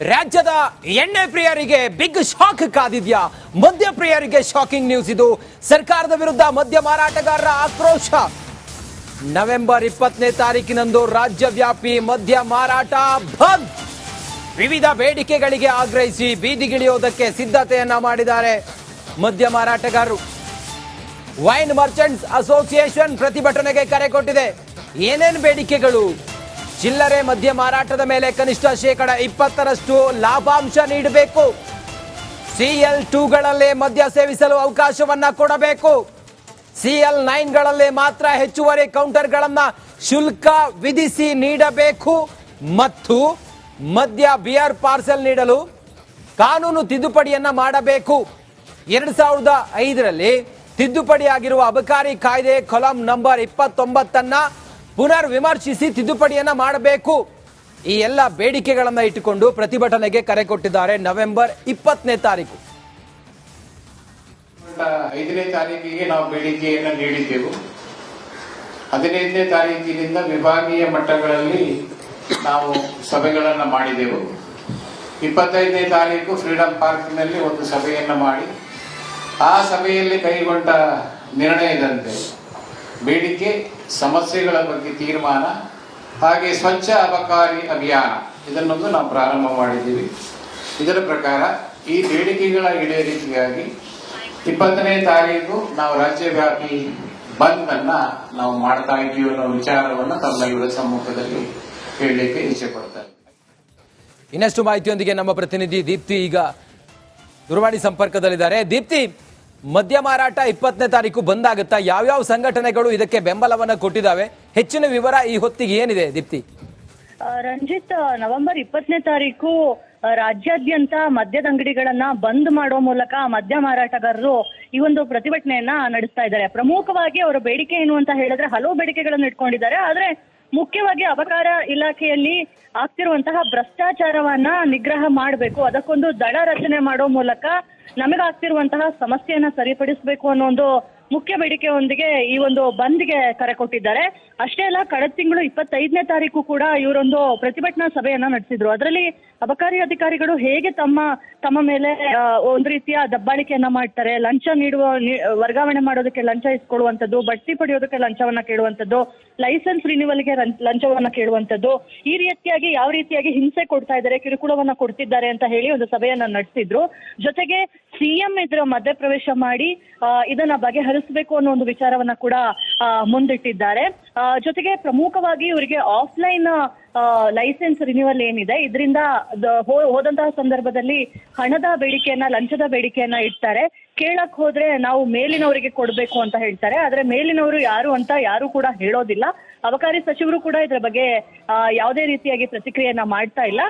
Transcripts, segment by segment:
ರಾಜ್ಯದ ಎಣ್ಣೆ ಪ್ರಿಯರಿಗೆ ಬಿಗ್ ಶಾಕ್ ಕಾದಿದ್ಯಾ? ಮದ್ಯ ಪ್ರಿಯರಿಗೆ ಶಾಕಿಂಗ್ ನ್ಯೂಸ್ ಇದು. ಸರ್ಕಾರದ ವಿರುದ್ಧ ಮದ್ಯ ಮಾರಾಟಗಾರರ ಆಕ್ರೋಶ. ನವೆಂಬರ್ ಇಪ್ಪತ್ತನೇ ತಾರೀಕಿನಂದು ರಾಜ್ಯವ್ಯಾಪಿ ಮದ್ಯ ಮಾರಾಟ ಬಂದ್. ವಿವಿಧ ಬೇಡಿಕೆಗಳಿಗೆ ಆಗ್ರಹಿಸಿ ಬೀದಿಗಿಳಿಯೋದಕ್ಕೆ ಸಿದ್ಧತೆಯನ್ನ ಮಾಡಿದ್ದಾರೆ ಮದ್ಯ ಮಾರಾಟಗಾರರು. ವೈನ್ ಮರ್ಚೆಂಟ್ಸ್ ಅಸೋಸಿಯೇಷನ್ ಪ್ರತಿಭಟನೆಗೆ ಕರೆ ಕೊಟ್ಟಿದೆ. ಏನೇನು ಬೇಡಿಕೆಗಳು? ಚಿಲ್ಲರೆ ಮದ್ಯ ಮಾರಾಟದ ಮೇಲೆ ಕನಿಷ್ಠ ಶೇಕಡ ಇಪ್ಪತ್ತರಷ್ಟು ಲಾಭಾಂಶ ನೀಡಬೇಕು. ಸಿಎಲ್ ಟೂಗಳಲ್ಲೇ ಮದ್ಯ ಸೇವಿಸಲು ಅವಕಾಶವನ್ನ ಕೊಡಬೇಕು. ಸಿಎಲ್ ನೈನ್ಗಳಲ್ಲೇ ಮಾತ್ರ ಹೆಚ್ಚುವರಿ ಕೌಂಟರ್ಗಳನ್ನು ಶುಲ್ಕ ವಿಧಿಸಿ ನೀಡಬೇಕು. ಮತ್ತು ಮದ್ಯ ಬಿಯರ್ ಪಾರ್ಸೆಲ್ ನೀಡಲು ಕಾನೂನು ತಿದ್ದುಪಡಿಯನ್ನು ಮಾಡಬೇಕು. ಎರಡು ಸಾವಿರದ ಐದರಲ್ಲಿ ತಿದ್ದುಪಡಿಯಾಗಿರುವ ಅಬಕಾರಿ ಕಾಯ್ದೆ ಕೊಲಂ ನಂಬರ್ ಇಪ್ಪತ್ತೊಂಬತ್ತನ್ನ ಪುನರ್ ವಿಮರ್ಶಿಸಿ ತಿದ್ದುಪಡಿಯನ್ನ ಮಾಡಬೇಕು. ಈ ಎಲ್ಲ ಬೇಡಿಕೆಗಳನ್ನು ಇಟ್ಟುಕೊಂಡು ಪ್ರತಿಭಟನೆಗೆ ಕರೆ ಕೊಟ್ಟಿದ್ದಾರೆ ನವೆಂಬರ್ ಇಪ್ಪತ್ತನೇ ತಾರೀಕು. ಐದನೇ ತಾರೀಕಿಗೆ ನಾವು ಬೇಡಿಕೆಯನ್ನು ನೀಡಿದ್ದೆವು. ಹದಿನೈದನೇ ತಾರೀಕಿನಿಂದ ವಿಭಾಗೀಯ ಮಟ್ಟಗಳಲ್ಲಿ ನಾವು ಸಭೆಗಳನ್ನು ಮಾಡಿದೆವು. ಇಪ್ಪತ್ತೈದನೇ ತಾರೀಕು ಫ್ರೀಡಂ ಪಾರ್ಕ್ನಲ್ಲಿ ಒಂದು ಸಭೆಯನ್ನು ಮಾಡಿ, ಆ ಸಭೆಯಲ್ಲಿ ಕೈಗೊಂಡ ನಿರ್ಣಯದಂತೆ ಬೇಡಿಕೆ ಸಮಸ್ಯೆಗಳ ಬಗ್ಗೆ ತೀರ್ಮಾನ, ಹಾಗೆ ಸ್ವಚ್ಛ ಅಬಕಾರಿ ಅಭಿಯಾನ. ಇದನ್ನೊಂದು ನಾವು ಪ್ರಾರಂಭ ಮಾಡಿದ್ದೀವಿ. ಇದರ ಪ್ರಕಾರ ಈ ಬೇಡಿಕೆಗಳ ಈಡೇರಿಕೆಗಾಗಿ ಇಪ್ಪತ್ತನೇ ತಾರೀಕು ನಾವು ರಾಜ್ಯವ್ಯಾಪಿ ಬಂದ್ ಅನ್ನ ನಾವು ಮಾಡ್ತಾ ಇದ್ದೀವಿ ಅನ್ನೋ ವಿಚಾರವನ್ನ ತಮ್ಮೆಲ್ಲರ ಸಮ್ಮುಖದಲ್ಲಿ ಹೇಳಲಿಕ್ಕೆ ಇಚ್ಛೆ ಪಡ್ತಾರೆ ಇನ್ನಷ್ಟು ಮಾಹಿತಿಯೊಂದಿಗೆ ನಮ್ಮ ಪ್ರತಿನಿಧಿ ದೀಪ್ತಿ ಈಗ ದೂರವಾಣಿ ಸಂಪರ್ಕದಲ್ಲಿದ್ದಾರೆ. ದೀಪ್ತಿ ಮದ್ಯ ಮಾರಾಟ ಇಪ್ಪತ್ತನೇ ತಾರೀಕು ಬಂದಾಗುತ್ತಾ ಯಾವ್ಯಾವ ಸಂಘಟನೆಗಳು ಇದಕ್ಕೆ ಬೆಂಬಲವನ್ನ ಕೊಟ್ಟಿದ್ದಾವೆ? ಹೆಚ್ಚಿನ ವಿವರ ಈ ಹೊತ್ತಿಗೆ ಏನಿದೆ, ದೀಪ್ತಿ? ರಂಜಿತ್ ನವೆಂಬರ್ ಇಪ್ಪತ್ತನೇ ತಾರೀಕು ರಾಜ್ಯಾದ್ಯಂತ ಮದ್ಯದ ಅಂಗಡಿಗಳನ್ನ ಬಂದ್ ಮಾಡೋ ಮೂಲಕ ಮದ್ಯ ಮಾರಾಟಗಾರರು ಈ ಒಂದು ಪ್ರತಿಭಟನೆಯನ್ನ ನಡೆಸ್ತಾ ಇದ್ದಾರೆ. ಪ್ರಮುಖವಾಗಿ ಅವರ ಬೇಡಿಕೆ ಏನು ಅಂತ ಹೇಳಿದ್ರೆ ಹಲವು ಬೇಡಿಕೆಗಳನ್ನು ಇಟ್ಕೊಂಡಿದ್ದಾರೆ. ಆದ್ರೆ ಮುಖ್ಯವಾಗಿ ಅಬಕಾರ ಇಲಾಖೆಯಲ್ಲಿ ಆಗ್ತಿರುವಂತಹ ಭ್ರಷ್ಟಾಚಾರವನ್ನ ನಿಗ್ರಹ ಮಾಡಬೇಕು. ಅದಕ್ಕೊಂದು ದಳ ರಚನೆ ಮಾಡೋ ಮೂಲಕ ನಮಗಾಗ್ತಿರುವಂತಹ ಸಮಸ್ಯೆಯನ್ನ ಸರಿಪಡಿಸಬೇಕು ಅನ್ನೋ ಒಂದು ಮುಖ್ಯ ಬೇಡಿಕೆಯೊಂದಿಗೆ ಈ ಒಂದು ಬಂದ್ಗೆ ಕರೆ ಕೊಟ್ಟಿದ್ದಾರೆ. ಅಷ್ಟೇ ಅಲ್ಲ, ಕಳೆದ ತಿಂಗಳು ಇಪ್ಪತ್ತೈದನೇ ತಾರೀಕು ಕೂಡ ಇವರೊಂದು ಪ್ರತಿಭಟನಾ ಸಭೆಯನ್ನ ನಡೆಸಿದ್ರು. ಅದರಲ್ಲಿ ಅಬಕಾರಿ ಅಧಿಕಾರಿಗಳು ಹೇಗೆ ತಮ್ಮ ತಮ್ಮ ಮೇಲೆ ಒಂದು ರೀತಿಯ ದಬ್ಬಾಳಿಕೆಯನ್ನ ಮಾಡ್ತಾರೆ, ಲಂಚ ನೀಡುವ ವರ್ಗಾವಣೆ ಮಾಡೋದಕ್ಕೆ ಲಂಚ ಇಸ್ಕೊಳ್ಳುವಂಥದ್ದು, ಬಡ್ತಿ ಪಡೆಯೋದಕ್ಕೆ ಲಂಚವನ್ನ ಕೇಳುವಂಥದ್ದು, ಲೈಸೆನ್ಸ್ ರಿನ್ಯೂವಲ್ಗೆ ರಂ- ಲಂಚವನ್ನ ಕೇಳುವಂಥದ್ದು, ಈ ರೀತಿಯಾಗಿ, ಯಾವ ರೀತಿಯಾಗಿ ಹಿಂಸೆ ಕೊಡ್ತಾ ಇದ್ದಾರೆ, ಕಿರುಕುಳವನ್ನ ಕೊಡ್ತಿದ್ದಾರೆ ಅಂತ ಹೇಳಿ ಒಂದು ಸಭೆಯನ್ನ ನಡೆಸಿದ್ರು. ಜೊತೆಗೆ ಸಿಎಂ ಇದರ ಮಧ್ಯಪ್ರವೇಶ ಮಾಡಿ ಇದನ್ನ ಇದನ್ನ ಬಗೆಹರಿಸಬೇಕು ಅನ್ನೋ ಒಂದು ವಿಚಾರವನ್ನ ಕೂಡ ಮುಂದಿಟ್ಟಿದ್ದಾರೆ. ಜೊತೆಗೆ ಪ್ರಮುಖವಾಗಿ ಇವರಿಗೆ ಆಫ್ಲೈನ್ ಲೈಸೆನ್ಸ್ ರಿನ್ಯೂವಲ್ ಏನಿದೆ, ಇದರಿಂದ ಹೋದಂತಹ ಸಂದರ್ಭದಲ್ಲಿ ಹಣದ ಬೇಡಿಕೆಯನ್ನ, ಲಂಚದ ಬೇಡಿಕೆಯನ್ನ ಇಡ್ತಾರೆ. ಕೇಳಕ್ ಹೋದ್ರೆ ನಾವು ಮೇಲಿನವರಿಗೆ ಕೊಡ್ಬೇಕು ಅಂತ ಹೇಳ್ತಾರೆ. ಆದ್ರೆ ಮೇಲಿನವರು ಯಾರು ಅಂತ ಯಾರು ಕೂಡ ಹೇಳೋದಿಲ್ಲ. ಅಬಕಾರಿ ಸಚಿವರು ಕೂಡ ಇದ್ರ ಬಗ್ಗೆ ಯಾವುದೇ ರೀತಿಯಾಗಿ ಪ್ರತಿಕ್ರಿಯೆಯನ್ನ ಮಾಡ್ತಾ ಇಲ್ಲ.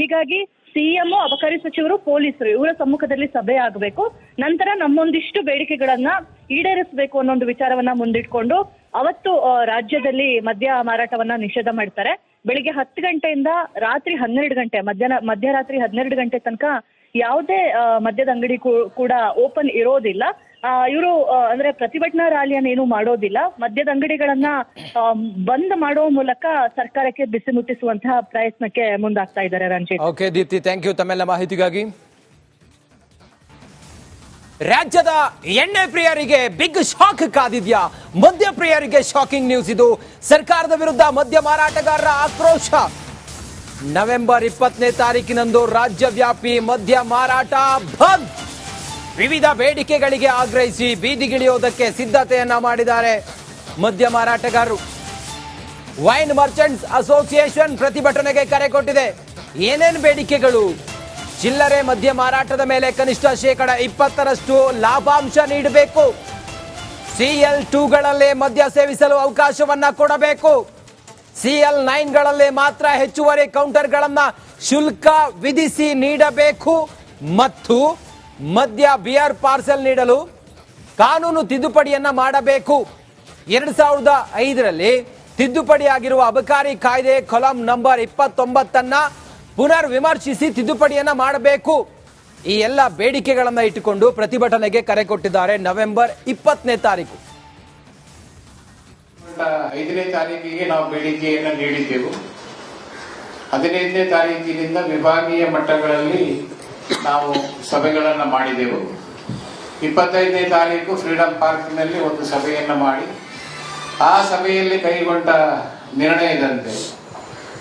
ಹೀಗಾಗಿ ಸಿಎಂ, ಅಬಕಾರಿ ಸಚಿವರು, ಪೊಲೀಸರು ಇವರ ಸಮ್ಮುಖದಲ್ಲಿ ಸಭೆ ಆಗಬೇಕು. ನಂತರ ನಮ್ಮೊಂದಿಷ್ಟು ಬೇಡಿಕೆಗಳನ್ನ ಈಡೇರಿಸಬೇಕು ಅನ್ನೋ ಒಂದು ವಿಚಾರವನ್ನ ಮುಂದಿಟ್ಕೊಂಡು ಅವತ್ತು ರಾಜ್ಯದಲ್ಲಿ ಮದ್ಯ ಮಾರಾಟವನ್ನ ನಿಷೇಧ ಮಾಡ್ತಾರೆ. ಬೆಳಿಗ್ಗೆ ಹತ್ತು ಗಂಟೆಯಿಂದ ರಾತ್ರಿ ಹನ್ನೆರಡು ಗಂಟೆ, ಮಧ್ಯಾಹ್ನ, ಮಧ್ಯರಾತ್ರಿ ಹನ್ನೆರಡು ಗಂಟೆ ತನಕ ಯಾವುದೇ ಮದ್ಯದ ಅಂಗಡಿ ಕೂಡ ಓಪನ್ ಇರೋದಿಲ್ಲ. ಇವರು ಅಂದ್ರೆ ಪ್ರತಿಭಟನಾ ರ್ಯಾಲಿಯನ್ನು ಏನು ಮಾಡೋದಿಲ್ಲ. ಮದ್ಯದ ಅಂಗಡಿಗಳನ್ನ ಬಂದ್ ಮಾಡೋ ಮೂಲಕ ಸರ್ಕಾರಕ್ಕೆ ಬಿಸಿ ಮುಟ್ಟಿಸುವಂತಹ ಪ್ರಯತ್ನಕ್ಕೆ ಮುಂದಾಗ್ತಾ ಇದ್ದಾರೆ Ranjit okay Deepti thank you ತಮ್ಮೆಲ್ಲ ಮಾಹಿತಿಗಾಗಿ. ರಾಜ್ಯದ ಎಣ್ಣೆ ಪ್ರಿಯರಿಗೆ ಬಿಗ್ ಶಾಕ್ ಕಾದಿದ್ಯಾ? ಮದ್ಯ ಪ್ರಿಯರಿಗೆ ಶಾಕಿಂಗ್ ನ್ಯೂಸ್ ಇದು. ಸರ್ಕಾರದ ವಿರುದ್ಧ ಮದ್ಯ ಮಾರಾಟಗಾರರ ಆಕ್ರೋಶ. ನವೆಂಬರ್ ಇಪ್ಪತ್ತನೇ ತಾರೀಕಿನಂದು ರಾಜ್ಯವ್ಯಾಪಿ ಮದ್ಯ ಮಾರಾಟ ಬಂದ್. ವಿವಿಧ ಬೇಡಿಕೆಗಳಿಗೆ ಆಗ್ರಹಿಸಿ ಬೀದಿಗಿಳಿಯೋದಕ್ಕೆ ಸಿದ್ಧತೆಯನ್ನ ಮಾಡಿದ್ದಾರೆ ಮದ್ಯ ಮಾರಾಟಗಾರರು. ವೈನ್ ಮರ್ಚೆಂಟ್ಸ್ ಅಸೋಸಿಯೇಷನ್ ಪ್ರತಿಭಟನೆಗೆ ಕರೆ ಕೊಟ್ಟಿದೆ. ಏನೇನು ಬೇಡಿಕೆಗಳು? ಚಿಲ್ಲರೆ ಮದ್ಯ ಮಾರಾಟದ ಮೇಲೆ ಕನಿಷ್ಠ ಶೇಕಡ ಇಪ್ಪತ್ತರಷ್ಟು ಲಾಭಾಂಶ ನೀಡಬೇಕು. ಸಿಎಲ್ ಟೂಗಳಲ್ಲೇ ಮದ್ಯ ಸೇವಿಸಲು ಅವಕಾಶವನ್ನ ಕೊಡಬೇಕು. ಸಿಎಲ್ ನೈನ್ಗಳಲ್ಲೇ ಮಾತ್ರ ಹೆಚ್ಚುವರಿ ಕೌಂಟರ್ಗಳನ್ನು ಶುಲ್ಕ ವಿಧಿಸಿ ನೀಡಬೇಕು. ಮತ್ತು ಮದ್ಯ ಬಿಯರ್ ಪಾರ್ಸೆಲ್ ನೀಡಲು ಕಾನೂನು ತಿದ್ದುಪಡಿಯನ್ನು ಮಾಡಬೇಕು. ಎರಡು ಸಾವಿರದ ಐದರಲ್ಲಿ ತಿದ್ದುಪಡಿಯಾಗಿರುವ ಅಬಕಾರಿ ಕಾಯ್ದೆ ಕೊಲಂ ನಂಬರ್ ಇಪ್ಪತ್ತೊಂಬತ್ತನ್ನ ಪುನರ್ ವಿಮರ್ಶಿಸಿ ತಿದ್ದುಪಡಿಯನ್ನ ಮಾಡಬೇಕು. ಈ ಎಲ್ಲ ಬೇಡಿಕೆಗಳನ್ನು ಇಟ್ಟುಕೊಂಡು ಪ್ರತಿಭಟನೆಗೆ ಕರೆ ಕೊಟ್ಟಿದ್ದಾರೆ ನವೆಂಬರ್ ಇಪ್ಪತ್ತನೇ ತಾರೀಕು. ಐದನೇ ತಾರೀಕಿಗೆ ನಾವು ಬೇಡಿಕೆಯನ್ನು ನೀಡಿದ್ದೆವು. ಹದಿನೈದನೇ ತಾರೀಕಿನಿಂದ ವಿಭಾಗೀಯ ಮಟ್ಟಗಳಲ್ಲಿ ನಾವು ಸಭೆಗಳನ್ನು ಮಾಡಿದೆವು. ಇಪ್ಪತ್ತೈದನೇ ತಾರೀಕು ಫ್ರೀಡಂ ಪಾರ್ಕ್ನಲ್ಲಿ ಒಂದು ಸಭೆಯನ್ನು ಮಾಡಿ, ಆ ಸಭೆಯಲ್ಲಿ ಕೈಗೊಂಡ ನಿರ್ಣಯದಂತೆ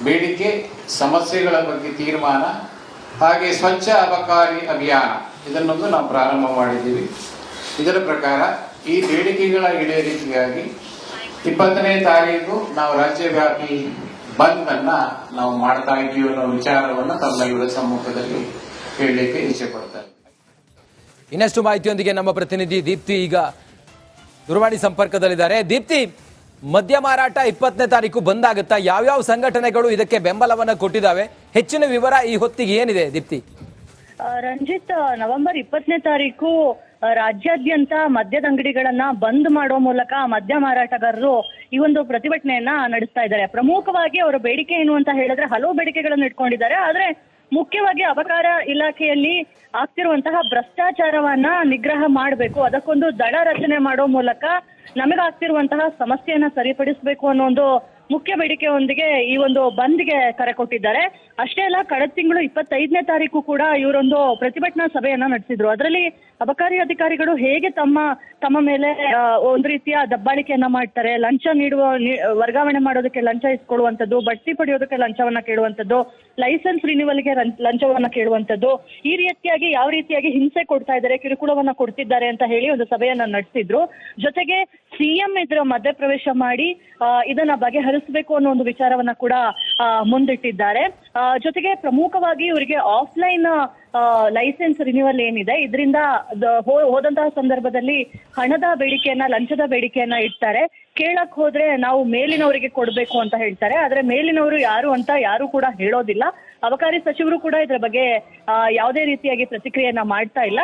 ಬೇಡಿಕೆ ಸಮಸ್ಯೆಗಳ ಬಗ್ಗೆ ತೀರ್ಮಾನ, ಹಾಗೆ ಸ್ವಚ್ಛ ಅಬಕಾರಿ ಅಭಿಯಾನ. ಇದನ್ನೊಂದು ನಾವು ಪ್ರಾರಂಭ ಮಾಡಿದ್ದೀವಿ. ಇದರ ಪ್ರಕಾರ ಈ ಬೇಡಿಕೆಗಳ ಈಡೇರಿಕೆಗಾಗಿ ಇಪ್ಪತ್ತನೇ ತಾರೀಕು ನಾವು ರಾಜ್ಯವ್ಯಾಪಿ ಬಂದ್ ಅನ್ನ ನಾವು ಮಾಡ್ತಾ ಇದ್ದೀವಿ ಅನ್ನೋ ವಿಚಾರವನ್ನ ತಮ್ಮೆಲ್ಲರ ಸಮ್ಮುಖದಲ್ಲಿ ಹೇಳಲಿಕ್ಕೆ ಇಚ್ಛೆ ಪಡ್ತಾರೆ ಇನ್ನಷ್ಟು ಮಾಹಿತಿಯೊಂದಿಗೆ ನಮ್ಮ ಪ್ರತಿನಿಧಿ ದೀಪ್ತಿ ಈಗ ದೂರವಾಣಿ ಸಂಪರ್ಕದಲ್ಲಿದ್ದಾರೆ. ದೀಪ್ತಿ ಮದ್ಯ ಮಾರಾಟ ಇಪ್ಪತ್ತನೇ ತಾರೀಕು ಬಂದ್ ಆಗುತ್ತಾ ಯಾವ್ಯಾವ ಸಂಘಟನೆಗಳು ಇದಕ್ಕೆ ಬೆಂಬಲವನ್ನ ಕೊಟ್ಟಿದ್ದಾವೆ? ಹೆಚ್ಚಿನ ವಿವರ ಈ ಹೊತ್ತಿಗೆ ಏನಿದೆ, ದೀಪ್ತಿ? ರಂಜಿತ್ ನವೆಂಬರ್ ಇಪ್ಪತ್ತನೇ ತಾರೀಕು ರಾಜ್ಯಾದ್ಯಂತ ಮದ್ಯದ ಅಂಗಡಿಗಳನ್ನ ಬಂದ್ ಮಾಡೋ ಮೂಲಕ ಮದ್ಯ ಮಾರಾಟಗಾರರು ಈ ಒಂದು ಪ್ರತಿಭಟನೆಯನ್ನ ನಡೆಸ್ತಾ ಇದ್ದಾರೆ. ಪ್ರಮುಖವಾಗಿ ಅವರ ಬೇಡಿಕೆ ಏನು ಅಂತ ಹೇಳಿದ್ರೆ ಹಲವು ಬೇಡಿಕೆಗಳನ್ನು ಇಟ್ಕೊಂಡಿದ್ದಾರೆ. ಆದ್ರೆ ಮುಖ್ಯವಾಗಿ ಅಬಕಾರ ಇಲಾಖೆಯಲ್ಲಿ ಆಗ್ತಿರುವಂತಹ ಭ್ರಷ್ಟಾಚಾರವನ್ನ ನಿಗ್ರಹ ಮಾಡಬೇಕು. ಅದಕ್ಕೊಂದು ದಳ ರಚನೆ ಮಾಡೋ ಮೂಲಕ ನಮಗಾಗ್ತಿರುವಂತಹ ಸಮಸ್ಯೆಯನ್ನ ಸರಿಪಡಿಸಬೇಕು ಅನ್ನೋ ಒಂದು ಮುಖ್ಯ ಬೇಡಿಕೆಯೊಂದಿಗೆ ಈ ಒಂದು ಬಂದ್ಗೆ ಕರೆ ಕೊಟ್ಟಿದ್ದಾರೆ. ಅಷ್ಟೇ ಅಲ್ಲ, ಕಳೆದ ತಿಂಗಳು ಇಪ್ಪತ್ತೈದನೇ ತಾರೀಕು ಕೂಡ ಇವರೊಂದು ಪ್ರತಿಭಟನಾ ಸಭೆಯನ್ನ ನಡೆಸಿದ್ರು. ಅದರಲ್ಲಿ ಅಬಕಾರಿ ಅಧಿಕಾರಿಗಳು ಹೇಗೆ ತಮ್ಮ ತಮ್ಮ ಮೇಲೆ ಒಂದು ರೀತಿಯ ದಬ್ಬಾಳಿಕೆಯನ್ನ ಮಾಡ್ತಾರೆ, ಲಂಚ ನೀಡುವ ವರ್ಗಾವಣೆ ಮಾಡೋದಕ್ಕೆ ಲಂಚ ಇಸ್ಕೊಳ್ಳುವಂಥದ್ದು, ಬಡ್ತಿ ಪಡೆಯೋದಕ್ಕೆ ಲಂಚವನ್ನ ಕೇಳುವಂಥದ್ದು ಲೈಸೆನ್ಸ್ ರಿನ್ಯೂವಲ್ಗೆ ಲಂಚವನ್ನ ಕೇಳುವಂತದ್ದು, ಈ ರೀತಿಯಾಗಿ ಯಾವ ರೀತಿಯಾಗಿ ಹಿಂಸೆ ಕೊಡ್ತಾ ಇದ್ದಾರೆ, ಕಿರುಕುಳವನ್ನ ಕೊಡ್ತಿದ್ದಾರೆ ಅಂತ ಹೇಳಿ ಒಂದು ಸಭೆಯನ್ನ ನಡೆಸಿದ್ರು. ಜೊತೆಗೆ ಸಿಎಂ ಇದರ ಮಧ್ಯಪ್ರವೇಶ ಮಾಡಿ ಇದನ್ನ ಬಗೆಹರಿಸಬೇಕು ಅನ್ನೋ ಒಂದು ವಿಚಾರವನ್ನ ಕೂಡ ಮುಂದಿಟ್ಟಿದ್ದಾರೆ. ಜೊತೆಗೆ ಪ್ರಮುಖವಾಗಿ ಇವರಿಗೆ ಆಫ್ಲೈನ್ ಲೈಸೆನ್ಸ್ ರಿನ್ಯೂವಲ್ ಏನಿದೆ, ಇದರಿಂದ ಹೋದಂತಹ ಸಂದರ್ಭದಲ್ಲಿ ಹಣದ ಬೇಡಿಕೆಯನ್ನ, ಲಂಚದ ಬೇಡಿಕೆಯನ್ನ ಇಡ್ತಾರೆ. ಕೇಳಕ್ ಹೋದ್ರೆ ನಾವು ಮೇಲಿನವರಿಗೆ ಕೊಡ್ಬೇಕು ಅಂತ ಹೇಳ್ತಾರೆ. ಆದ್ರೆ ಮೇಲಿನವರು ಯಾರು ಅಂತ ಯಾರು ಕೂಡ ಹೇಳೋದಿಲ್ಲ. ಅಬಕಾರಿ ಸಚಿವರು ಕೂಡ ಇದರ ಬಗ್ಗೆ ಯಾವುದೇ ರೀತಿಯಾಗಿ ಪ್ರತಿಕ್ರಿಯೆಯನ್ನ ಮಾಡ್ತಾ ಇಲ್ಲ.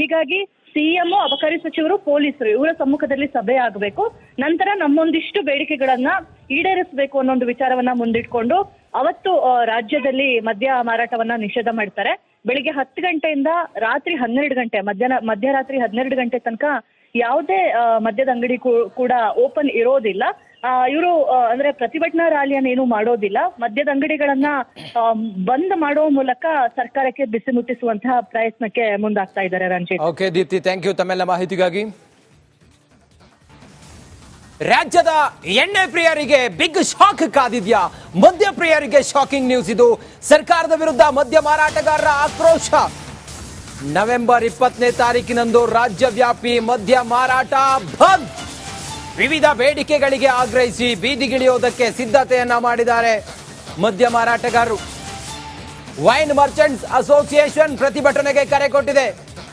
ಹೀಗಾಗಿ ಸಿಎಂ, ಅಬಕಾರಿ ಸಚಿವರು, ಪೊಲೀಸರು ಇವರ ಸಮ್ಮುಖದಲ್ಲಿ ಸಭೆ ಆಗಬೇಕು. ನಂತರ ನಮ್ಮೊಂದಿಷ್ಟು ಬೇಡಿಕೆಗಳನ್ನ ಈಡೇರಿಸಬೇಕು ಅನ್ನೋ ಒಂದು ವಿಚಾರವನ್ನ ಮುಂದಿಟ್ಕೊಂಡು ಅವತ್ತು ರಾಜ್ಯದಲ್ಲಿ ಮದ್ಯ ಮಾರಾಟವನ್ನ ನಿಷೇಧ ಮಾಡ್ತಾರೆ. ಬೆಳಿಗ್ಗೆ ಹತ್ತು ಗಂಟೆಯಿಂದ ರಾತ್ರಿ ಹನ್ನೆರಡು ಗಂಟೆ, ಮಧ್ಯಾಹ್ನ, ಮಧ್ಯರಾತ್ರಿ ಹನ್ನೆರಡು ಗಂಟೆ ತನಕ ಯಾವುದೇ ಮದ್ಯದ ಅಂಗಡಿ ಕೂಡ ಓಪನ್ ಇರೋದಿಲ್ಲ. ಇವರು ಅಂದ್ರೆ ಪ್ರತಿಭಟನಾ ರ್ಯಾಲಿಯನ್ನು ಏನು ಮಾಡೋದಿಲ್ಲ. ಮದ್ಯದ ಅಂಗಡಿಗಳನ್ನ ಬಂದ್ ಮಾಡೋ ಮೂಲಕ ಸರ್ಕಾರಕ್ಕೆ ಬಿಸಿ ಮುಟ್ಟಿಸುವಂತಹ ಪ್ರಯತ್ನಕ್ಕೆ ಮುಂದಾಗ್ತಾ ಇದ್ದಾರೆ Ranjit okay Deepti thank you ತಮ್ಮೆಲ್ಲ ಮಾಹಿತಿಗಾಗಿ. ರಾಜ್ಯದ ಎಣ್ಣೆ ಪ್ರಿಯರಿಗೆ ಬಿಗ್ ಶಾಕ್ ಕಾದಿದ್ಯಾ? ಮದ್ಯ ಪ್ರಿಯರಿಗೆ ಶಾಕಿಂಗ್ ನ್ಯೂಸ್ ಇದು. ಸರ್ಕಾರದ ವಿರುದ್ಧ ಮದ್ಯ ಮಾರಾಟಗಾರರ ಆಕ್ರೋಶ. ನವೆಂಬರ್ ಇಪ್ಪತ್ತನೇ ತಾರೀಕಿನಂದು ರಾಜ್ಯವ್ಯಾಪಿ ಮದ್ಯ ಮಾರಾಟ ಬಂದ್. ವಿವಿಧ ಬೇಡಿಕೆಗಳಿಗೆ ಆಗ್ರಹಿಸಿ ಬೀದಿಗಿಳಿಯೋದಕ್ಕೆ ಸಿದ್ಧತೆಯನ್ನ ಮಾಡಿದ್ದಾರೆ ಮದ್ಯ ಮಾರಾಟಗಾರರು. ವೈನ್ ಮರ್ಚೆಂಟ್ಸ್ ಅಸೋಸಿಯೇಷನ್ ಪ್ರತಿಭಟನೆಗೆ ಕರೆ ಕೊಟ್ಟಿದೆ.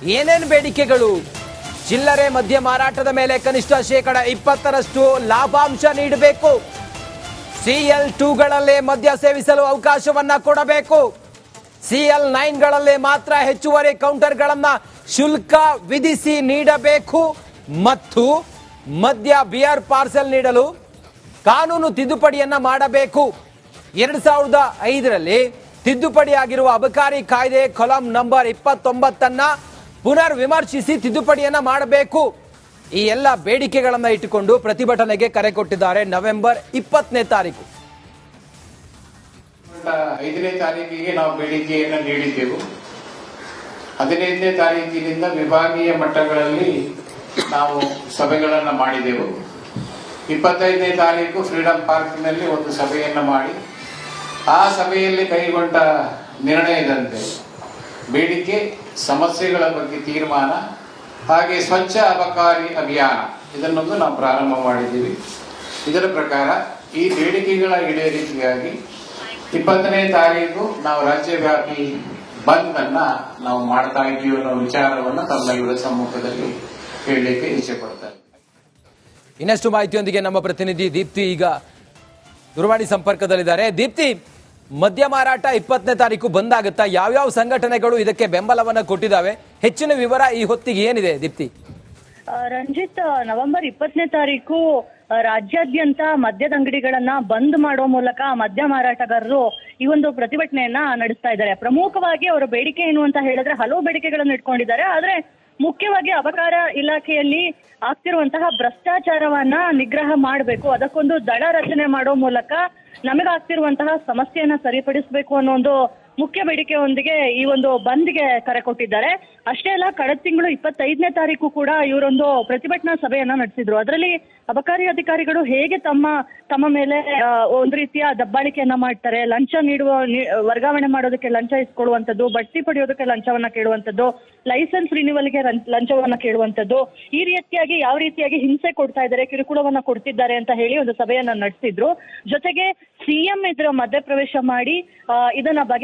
ಏನೇನು ಬೇಡಿಕೆಗಳು? ಚಿಲ್ಲರೆ ಮದ್ಯ ಮಾರಾಟದ ಮೇಲೆ ಕನಿಷ್ಠ ಶೇಕಡ ಇಪ್ಪತ್ತರಷ್ಟು ಲಾಭಾಂಶ ನೀಡಬೇಕು. ಸಿಎಲ್ ಟೂಗಳಲ್ಲೇ ಮದ್ಯ ಸೇವಿಸಲು ಅವಕಾಶವನ್ನ ಕೊಡಬೇಕು. ಸಿಎಲ್ ನೈನ್ಗಳಲ್ಲೇ ಮಾತ್ರ ಹೆಚ್ಚುವರಿ ಕೌಂಟರ್ಗಳನ್ನು ಶುಲ್ಕ ವಿಧಿಸಿ ನೀಡಬೇಕು. ಮತ್ತು ಮದ್ಯ ಬಿಯರ್ ಪಾರ್ಸೆಲ್ ನೀಡಲು ಕಾನೂನು ತಿದ್ದುಪಡಿಯನ್ನು ಮಾಡಬೇಕು. ಎರಡು ಸಾವಿರದ ಐದರಲ್ಲಿ ತಿದ್ದುಪಡಿಯಾಗಿರುವ ಅಬಕಾರಿ ಕಾಯ್ದೆ ಕೊಲಂ ನಂಬರ್ ಇಪ್ಪತ್ತೊಂಬತ್ತನ್ನ ಪುನರ್ ವಿಮರ್ಶಿಸಿ ತಿದ್ದುಪಡಿಯನ್ನ ಮಾಡಬೇಕು. ಈ ಎಲ್ಲ ಬೇಡಿಕೆಗಳನ್ನು ಇಟ್ಟುಕೊಂಡು ಪ್ರತಿಭಟನೆಗೆ ಕರೆ ಕೊಟ್ಟಿದ್ದಾರೆ ನವೆಂಬರ್ ಇಪ್ಪತ್ತನೇ ತಾರೀಕು. ಐದನೇ ತಾರೀಕಿಗೆ ನಾವು ಬೇಡಿಕೆಯನ್ನು ನೀಡಿದ್ದೆವು. ಹದಿನೈದನೇ ತಾರೀಕಿನಿಂದ ವಿಭಾಗೀಯ ಮಟ್ಟಗಳಲ್ಲಿ ನಾವು ಸಭೆಗಳನ್ನು ಮಾಡಿದೆವು. ಇಪ್ಪತ್ತೈದನೇ ತಾರೀಕು ಫ್ರೀಡಂ ಪಾರ್ಕ್ನಲ್ಲಿ ಒಂದು ಸಭೆಯನ್ನು ಮಾಡಿ, ಆ ಸಭೆಯಲ್ಲಿ ಕೈಗೊಂಡ ನಿರ್ಣಯದಂತೆ ಬೇಡಿಕೆ ಸಮಸ್ಯೆಗಳ ಬಗ್ಗೆ ತೀರ್ಮಾನ, ಹಾಗೆ ಸ್ವಚ್ಛ ಅಬಕಾರಿ ಅಭಿಯಾನ. ಇದನ್ನೊಂದು ನಾವು ಪ್ರಾರಂಭ ಮಾಡಿದ್ದೀವಿ. ಇದರ ಪ್ರಕಾರ ಈ ಬೇಡಿಕೆಗಳ ಈಡೇರಿಕೆಗಾಗಿ ಇಪ್ಪತ್ತನೇ ತಾರೀಕು ನಾವು ರಾಜ್ಯವ್ಯಾಪಿ ಬಂದ್ ಅನ್ನ ನಾವು ಮಾಡ್ತಾ ಇದ್ದೀವಿ ಅನ್ನೋ ವಿಚಾರವನ್ನ ತಮ್ಮೆಲ್ಲರ ಸಮ್ಮುಖದಲ್ಲಿ ಹೇಳಲಿಕ್ಕೆ ಇಚ್ಛೆ ಪಡ್ತಾರೆ ಇನ್ನಷ್ಟು ಮಾಹಿತಿಯೊಂದಿಗೆ ನಮ್ಮ ಪ್ರತಿನಿಧಿ ದೀಪ್ತಿ ಈಗ ದೂರವಾಣಿ ಸಂಪರ್ಕದಲ್ಲಿದ್ದಾರೆ. ದೀಪ್ತಿ ಮದ್ಯ ಮಾರಾಟ ಇಪ್ಪತ್ತನೇ ತಾರೀಕು ಬಂದ್ ಆಗುತ್ತಾ ಯಾವ್ಯಾವ ಸಂಘಟನೆಗಳು ಇದಕ್ಕೆ ಬೆಂಬಲವನ್ನ ಕೊಟ್ಟಿದ್ದಾವೆ? ಹೆಚ್ಚಿನ ವಿವರ ಈ ಹೊತ್ತಿಗೆ ಏನಿದೆ, ದೀಪ್ತಿ? ರಂಜಿತ್ ನವೆಂಬರ್ ಇಪ್ಪತ್ತನೇ ತಾರೀಕು ರಾಜ್ಯಾದ್ಯಂತ ಮದ್ಯದ ಅಂಗಡಿಗಳನ್ನ ಬಂದ್ ಮಾಡೋ ಮೂಲಕ ಮದ್ಯ ಮಾರಾಟಗಾರರು ಈ ಒಂದು ಪ್ರತಿಭಟನೆಯನ್ನ ನಡೆಸ್ತಾ ಇದ್ದಾರೆ. ಪ್ರಮುಖವಾಗಿ ಅವರ ಬೇಡಿಕೆ ಏನು ಅಂತ ಹೇಳಿದ್ರೆ ಹಲವು ಬೇಡಿಕೆಗಳನ್ನು ಇಟ್ಕೊಂಡಿದ್ದಾರೆ. ಆದ್ರೆ ಮುಖ್ಯವಾಗಿ ಅಬಕಾರ ಇಲಾಖೆಯಲ್ಲಿ ಆಗ್ತಿರುವಂತಹ ಭ್ರಷ್ಟಾಚಾರವನ್ನ ನಿಗ್ರಹ ಮಾಡಬೇಕು. ಅದಕ್ಕೊಂದು ದಳ ರಚನೆ ಮಾಡೋ ಮೂಲಕ ನಮಗಾಗ್ತಿರುವಂತಹ ಸಮಸ್ಯೆಯನ್ನ ಸರಿಪಡಿಸಬೇಕು ಅನ್ನೋ ಒಂದು ಮುಖ್ಯ ಬೇಡಿಕೆಯೊಂದಿಗೆ ಈ ಒಂದು ಬಂದ್ಗೆ ಕರೆ ಕೊಟ್ಟಿದ್ದಾರೆ. ಅಷ್ಟೇ ಅಲ್ಲ, ಕಳೆದ ತಿಂಗಳು ಇಪ್ಪತ್ತೈದನೇ ತಾರೀಕು ಕೂಡ ಇವರೊಂದು ಪ್ರತಿಭಟನಾ ಸಭೆಯನ್ನ ನಡೆಸಿದ್ರು. ಅದರಲ್ಲಿ ಅಬಕಾರಿ ಅಧಿಕಾರಿಗಳು ಹೇಗೆ ತಮ್ಮ ತಮ್ಮ ಮೇಲೆ ಒಂದು ರೀತಿಯ ದಬ್ಬಾಳಿಕೆಯನ್ನ ಮಾಡ್ತಾರೆ, ಲಂಚ ನೀಡುವ ವರ್ಗಾವಣೆ ಮಾಡೋದಕ್ಕೆ ಲಂಚ ಇಸ್ಕೊಳ್ಳುವಂಥದ್ದು, ಬಡ್ತಿ ಪಡೆಯೋದಕ್ಕೆ ಲಂಚವನ್ನ ಕೇಳುವಂಥದ್ದು, ಲೈಸೆನ್ಸ್ ರಿನ್ಯೂವಲ್ಗೆ ರಂ- ಲಂಚವನ್ನ ಕೇಳುವಂಥದ್ದು, ಈ ರೀತಿಯಾಗಿ, ಯಾವ ರೀತಿಯಾಗಿ ಹಿಂಸೆ ಕೊಡ್ತಾ ಇದ್ದಾರೆ, ಕಿರುಕುಳವನ್ನ ಕೊಡ್ತಿದ್ದಾರೆ ಅಂತ ಹೇಳಿ ಒಂದು ಸಭೆಯನ್ನ ನಡೆಸಿದ್ರು. ಜೊತೆಗೆ ಸಿಎಂ ಇದರ ಮಧ್ಯಪ್ರವೇಶ ಮಾಡಿ ಇದನ್ನ ಬಗೆ